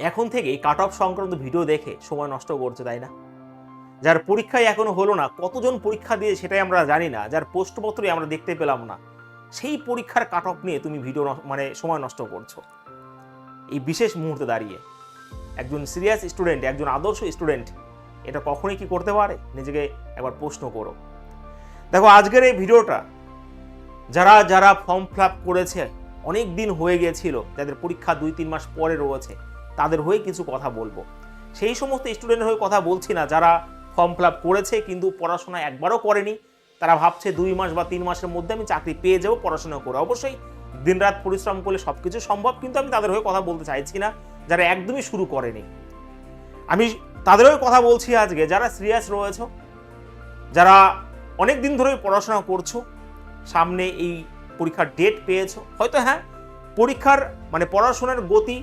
এখন থেকে cut off সংক্রান্ত ভিডিও দেখে সময় নষ্ট করছে, তাই না? যার পরীক্ষায় এখনও হলো না, কতজন পরীক্ষা দিয়ে সেটাই আমরা জানি না, যার পোস্টপত্রই আমরা দেখতে পেলাম না, সেই পরীক্ষার কাট অফ নিয়ে তুমি ভিডিও মানে সময় নষ্ট করছ। এই বিশেষ মুহূর্তে দাঁড়িয়ে একজন সিরিয়াস স্টুডেন্ট একজন আদর্শ স্টুডেন্ট এটা কখনোই কি করতে পারে? নিজেকে একবার প্রশ্ন করো। দেখো, আজকের এই ভিডিওটা যারা যারা ফর্ম ফিল করেছে, অনেক দিন হয়ে গিয়েছিল, যাদের পরীক্ষা দুই, তিন মাস পরে রয়েছে তাদের হয়ে কিছু কথা বলব। সেই সমস্ত স্টুডেন্টের হয়ে কথা বলছি না, যারা ফর্ম ফিল করেছে কিন্তু পড়াশোনা একবারও করেনি, তারা ভাবছে দুই মাস বা তিন মাসের মধ্যে আমি চাকরি পেয়ে যাব, পড়াশোনা করে। অবশ্যই দিনরাত পরিশ্রম করলে সব কিছু সম্ভব, কিন্তু আমি তাদের হয়ে কথা বলতে চাইছি না, যারা একদমই শুরু করেনি। আমি তাদের হয়ে কথা বলছি আজকে, যারা সিরিয়াস রয়েছে, যারা অনেক দিন ধরেই পড়াশোনা করছ, সামনে এই পরীক্ষার ডেট পেয়েছ, হয়তো হ্যাঁ পরীক্ষার মানে পড়াশোনার গতি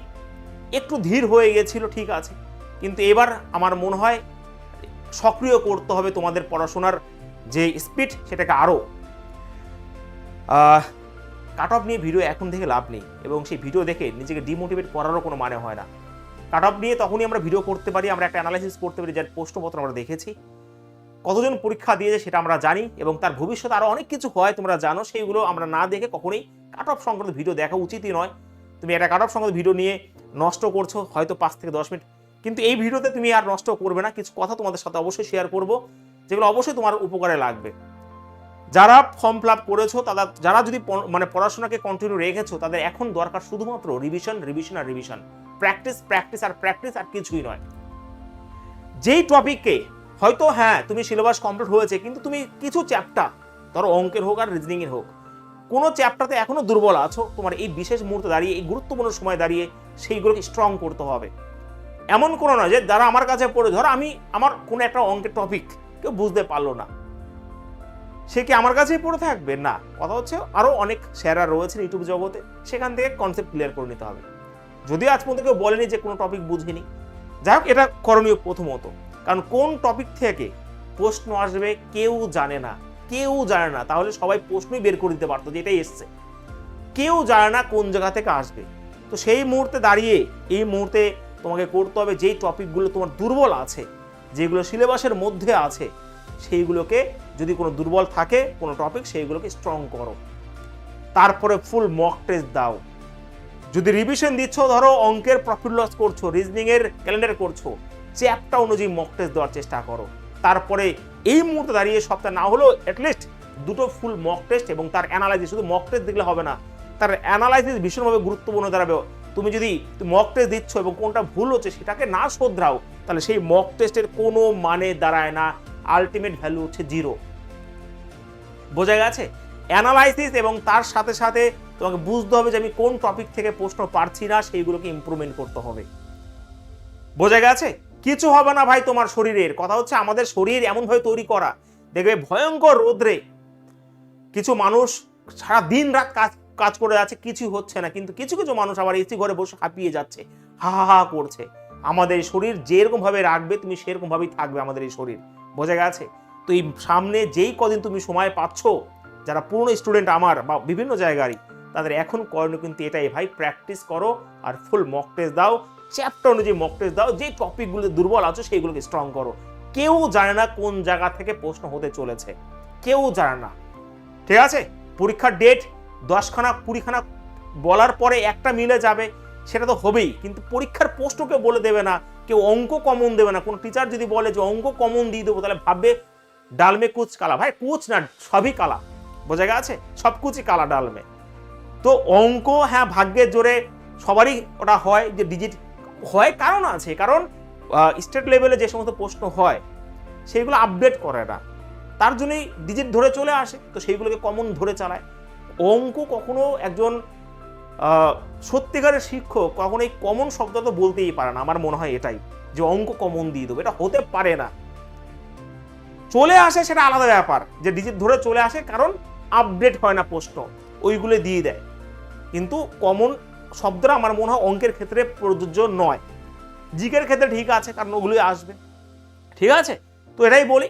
একটু ধীর হয়ে গেছিল, ঠিক আছে। কিন্তু এবার আমার মনে হয় সক্রিয় করতে হবে তোমাদের পড়াশোনার যে স্পিড সেটাকে আরও। কাট অফ নিয়ে ভিডিও এখন থেকে লাভ নেই এবং সেই ভিডিও দেখে নিজেকে ডিমোটিভেট করারও কোনো মানে হয় না। কাট অফ নিয়ে তখনই আমরা ভিডিও করতে পারি, আমরা একটা অ্যানালাইসিস করতে পারি, যার প্রশ্নপত্র আমরা দেখেছি। কতজন পরীক্ষা দিয়েছে সেটা আমরা জানি এবং তার ভবিষ্যতে আরও অনেক কিছু হয়, তোমরা জানো, সেইগুলো আমরা না দেখে কখনোই কাট অফ সংক্রান্ত ভিডিও দেখা উচিতই নয়। তুমি একটা কাট অফ সংক্রান্ত ভিডিও নিয়ে নষ্ট করছ, হয়তো পাঁচ থেকে দশ মিনিট। কিন্তু এই ভিডিওতে তুমি আর নষ্ট করবে না, কিছু কথা তোমাদের সাথে অবশ্যই শেয়ার করব, যেগুলো অবশ্যই তোমার উপকারে লাগবে। যারা ফর্ম ফিল আপ করেছ, তারা, যারা যদি মানে পড়াশোনাকে কন্টিনিউ রেখেছো, তাদের এখন দরকার শুধুমাত্র রিভিশন রিভিশন আর রিভিশন প্র্যাকটিস প্র্যাকটিস আর প্র্যাকটিস আর কিছুই নয়। যেই টপিককে হয়তো হ্যাঁ তুমি সিলেবাস কমপ্লিট হয়েছে, কিন্তু তুমি কিছু চ্যাপ্টার ধরো অঙ্কের হোক আর রিজনিংয়ের হোক, কোনো চ্যাপ্টারতে এখনও দুর্বল আছো, তোমার এই বিশেষ মুহূর্তে দাঁড়িয়ে, এই গুরুত্বপূর্ণ সময় দাঁড়িয়ে সেইগুলোকে স্ট্রং করতে হবে। এমন কোনো নয় যে যারা আমার কাছে পড়ে, ধরো আমি আমার কোনো একটা অঙ্কের টপিক কেউ বুঝতে পারল না। সে কি আমার কাছেই পড়ে থাকবে? না। কথা হচ্ছে আরও অনেক স্যাররা রয়েছেন ইউটিউব জগতে, সেখান থেকে কনসেপ্ট ক্লিয়ার করে নিতে হবে। যদি আজ পর্যন্ত কেউ বলেনি যে কোনো টপিক বুঝিনি, যাই হোক, এটা করণীয় প্রথমত। কারণ কোন টপিক থেকে প্রশ্ন আসবে কেউ জানে না। কেউ জানে না। তাহলে সবাই প্রশ্নই বের করে দিতে পারতো যে এটাই এসছে। কেউ জানে না কোন জায়গা থেকে আসবে। তো সেই মুহূর্তে দাঁড়িয়ে এই মুহূর্তে তোমাকে করতে হবে যেই টপিকগুলো তোমার দুর্বল আছে, যেগুলো সিলেবাসের মধ্যে আছে, সেইগুলোকে যদি কোনো দুর্বল থাকে, কোনো টপিক, সেইগুলোকে স্ট্রং করো। তারপরে ফুল মক টেস্ট দাও। যদি রিভিশন দিচ্ছ, ধরো অঙ্কের প্রফিট লস করছ রিজনিংয়ের ক্যালেন্ডার করছ চ্যাপ্টার অনুযায়ী মক টেস্ট দেওয়ার চেষ্টা করো। তারপরে এই মুহূর্তে দাঁড়িয়ে সপ্তাহ না হলেও অ্যাটলিস্ট দুটো ফুল মক টেস্ট এবং তার অ্যানালাইসিস শুধু মক টেস্ট দেখলে হবে না তার অ্যানালাইসিস ভীষণভাবে গুরুত্বপূর্ণ দাঁড়াবে। তুমি যদি মক টেস্ট দিচ্ছ এবং কোনটা ভুল হচ্ছে সেটাকে না শোধরাও, তাহলে সেই মক টেস্টের কোনো মানে দাঁড়ায় না। আলটিমেট ভ্যালু হচ্ছে জিরো বোঝা গেছে? অ্যানালাইসিস এবং তার সাথে সাথে তোমাকে বুঝতে হবে যে আমি কোন টপিক থেকে প্রশ্ন পারছি না, সেইগুলোকে ইমপ্রুভমেন্ট করতে হবে। বোঝা গেছে? কিছু হবে না ভাই তোমার শরীরের। কথা হচ্ছে আমাদের শরীর এমনভাবে তৈরি করা। দেখবে ভয়ঙ্কর রোদ্রে কিছু মানুষ সারা দিন রাত কাজ কাজ করে যাচ্ছে কিছু হচ্ছে না। কিন্তু কিছু কিছু মানুষ আবার এসি ঘরে বসে হাঁপিয়ে যাচ্ছে, হা হা হা করছে। আমাদের শরীর যেরকম ভাবে রাখবে, তুমি সেরকম ভাবেই থাকবে আমাদের এই শরীর। বোঝা গেছে? তো এই সামনে যেই কদিন তুমি সময় পাচ্ছ, যারা পুরনো স্টুডেন্ট আমার বা বিভিন্ন জায়গারই, তাদের এখন করণীয় কিন্তু এটাই, ভাই প্র্যাকটিস করো আর ফুল মক টেস্ট দাও চ্যাপ্টার অনুযায়ী মক টেস্ট দাও যে টপিকগুলো দুর্বল আছো সেইগুলোকে স্ট্রং করো। কেউ জানে না কোন জায়গা থেকে প্রশ্ন হতে চলেছে। কেউ জানে না। ঠিক আছে? পরীক্ষার ডেট দশখানা, কুড়িখানা বলার পরে একটা মিলে যাবে, সেটা তো হবেই। কিন্তু পরীক্ষার প্রশ্নকে বলে দেবে না, কেউ অঙ্ক কমন দেবে না। কোনো টিচার যদি বলে যে অঙ্ক কমন দিয়ে দেবো, তাহলে ভাববে ডালমে কুচ কালা। ভাই, কুচ না, সবই কালা। বোঝা গেছে? সব কুচই কালা ডালমে। তো অঙ্ক হ্যাঁ ভাগ্যের জোরে সবারই ওটা হয় যে ডিজিট হয় কারণ আছে। কারণ স্টেট লেভেলে যে সমস্ত প্রশ্ন হয়, সেইগুলো আপডেট করে না। তার জন্যই ডিজিট ধরে চলে আসে। তো সেইগুলোকে কমন ধরে চালায়। অঙ্ক কখনো একজন সত্যিকারের শিক্ষক কখনো এই কমন শব্দ তো বলতেই পারে না। আমার মনে হয় এটাই, যে অঙ্ক কমন দিয়ে দেবো। এটা হতে পারে না। চলে আসে সেটা আলাদা ব্যাপার, যে ডিজিট ধরে চলে আসে কারণ আপডেট হয় না প্রশ্ন, ওইগুলো দিয়ে দেয়। কিন্তু কমন শব্দটা আমার মনে হয় অঙ্কের ক্ষেত্রে প্রযোজ্য নয়। জিকের ক্ষেত্রে ঠিক আছে, কারণ ওগুলোই আসবে। ঠিক আছে? তো এটাই বলি।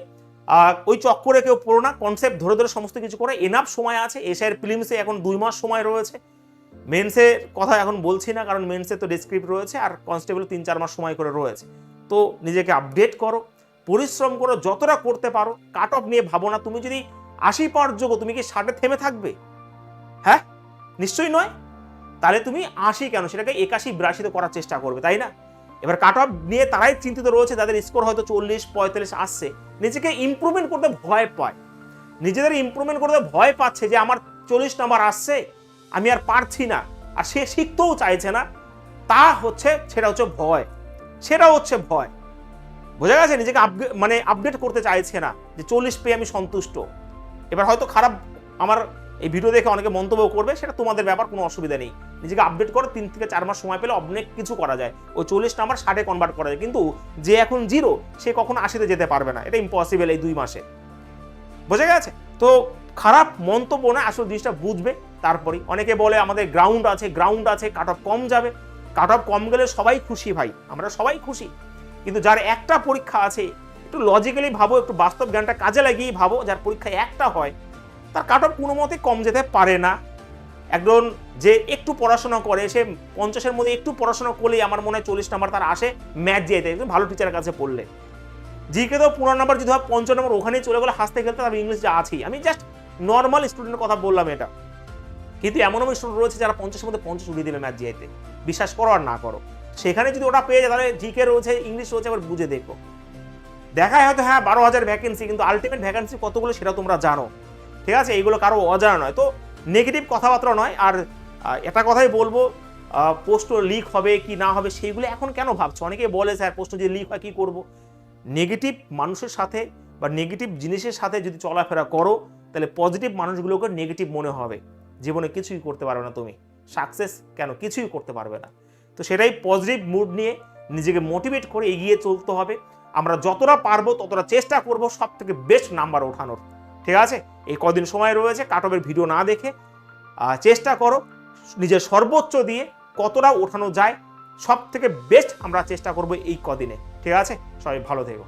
ওই চক্করে কেউ পড়ো না কনসেপ্ট ধরে ধরে সমস্ত কিছু করে। এনাফ সময় আছে এশিয়ার ফিল্মসে এখন দুই মাস সময় রয়েছে। মেন্সের কথা এখন বলছি না, কারণ মেন্সে তো ডিসক্রিপ্ট রয়েছে আর কনস্টেবল তিন চার মাস সময় করে রয়েছে। তো নিজেকে আপডেট করো, পরিশ্রম করো, যতটা করতে পারো কাট অফ নিয়ে ভাবো না। তুমি যদি আশি পাওয়ার যোগ্য তুমি কি ষাটে থেমে থাকবে? হ্যাঁ? নিশ্চয়ই নয়। তাহলে তুমি আশি কেন? সেটাকে একাশি বিরাশিতে করার চেষ্টা করবে, তাই না? এবার কাট অফ নিয়ে তারাই চিন্তিত রয়েছে, যাদের স্কোর হয়তো চল্লিশ, পঁয়তাল্লিশ আসছে। নিজেকে ইমপ্রুভমেন্ট করতে ভয় পায়। নিজেদের ইমপ্রুভমেন্ট করতে ভয় পাচ্ছে যে, আমার চল্লিশ নাম্বার আসছে, আমি আর পারছি না। আর সে শিখতেও চাইছে না। তা হচ্ছে, সেটা হচ্ছে ভয়। সেটা হচ্ছে ভয়। বোঝা গেছে, নিজেকে মানে আপডেট করতে চাইছে না, যে চল্লিশ পেয়ে আমি সন্তুষ্ট। এবার হয়তো খারাপ আমার এই ভিডিও দেখে অনেকে মন্তব্য করবে, সেটা তোমাদের ব্যাপার, কোনো অসুবিধা নেই। নিজেকে আপডেট করো তিন থেকে চার মাস সময় পেলে অনেক কিছু করা যায়। ওই চল্লিশ নাম্বার ষাটে কনভার্ট করা যায়। কিন্তু যে এখন জিরো সে কখনো আশিতে যেতে পারবে না। এটা ইম্পসিবল এই দুই মাসে। বোঝা গেছে? তো খারাপ মন্তব্য না আসলে জিনিসটা বুঝবে তারপরেই অনেকে বলে আমাদের গ্রাউন্ড আছে গ্রাউন্ড আছে কাট অফ কম যাবে। কাট অফ কম গেলে সবাই খুশি ভাই, আমরা সবাই খুশি। কিন্তু যার একটা পরীক্ষা আছে, একটু লজিক্যালি ভাবো, একটু বাস্তব জ্ঞানটা কাজে লাগিয়ে ভাবো, যার পরীক্ষা একটা হয়, তার কাট অফ কোনো মতে কম যেতে পারে না। একজন যে একটু পড়াশোনা করে, সে পঞ্চাশের মধ্যে একটু পড়াশোনা করলেই আমার মনে হয় চল্লিশ নাম্বার তার আসে ম্যাথ যেতে একদম ভালো টিচারের কাছে পড়লে। জিকে তো পনেরো নাম্বার যদি হয় পঞ্চাশ নম্বর ওখানেই চলে গেলে, হাসতে খেলতে তার ইংলিশ যা আছেই। আমি জাস্ট নর্মাল স্টুডেন্টের কথা বললাম এটা। কিন্তু এমন এমন স্টুডেন্ট রয়েছে যারা পঞ্চাশের মধ্যে পঞ্চাশ উঠিয়ে দেবে ম্যাথ জিআইতে বিশ্বাস করো আর না করো। সেখানে যদি ওটা পেয়ে যায়, তাহলে জিকে রয়েছে ইংলিশ রয়েছে আবার বুঝে দেখো। দেখায় হয়তো হ্যাঁ বারো হাজার ভ্যাকেন্সি কিন্তু আলটিমেট ভ্যাকেন্সি কতগুলো সেটা তোমরা জানো। ঠিক আছে? এইগুলো কারও অজানা নয়। তো নেগেটিভ কথাবার্তা নয়, আর এটা কথাই বলব পোস্ট লিক হবে কি না হবে সেইগুলো এখন কেন ভাবছ? অনেকে বলে, স্যার পোস্ট যদি লিক হয় কী করব? নেগেটিভ মানুষের সাথে বা নেগেটিভ জিনিসের সাথে যদি চলাফেরা করো, তাহলে পজিটিভ মানুষগুলোকে নেগেটিভ মনে হবে। জীবনে কিছুই করতে পারবে না তুমি। সাকসেস কেন? কিছুই করতে পারবে না। তো সেটাই পজিটিভ মুড নিয়ে নিজেকে মোটিভেট করে এগিয়ে চলতে হবে। আমরা যতটা পারব, ততটা চেষ্টা করব সব থেকে বেস্ট নাম্বার ওঠানোর। ঠিক আছে? এই কদিন সময় রয়েছে কাটবের ভিডিও না দেখে চেষ্টা করো নিজের সর্বোচ্চ দিয়ে কতটা ওঠানো যায় সব থেকে বেস্ট আমরা চেষ্টা করব এই কদিনে। ঠিক আছে? সবাই ভালো থেকো।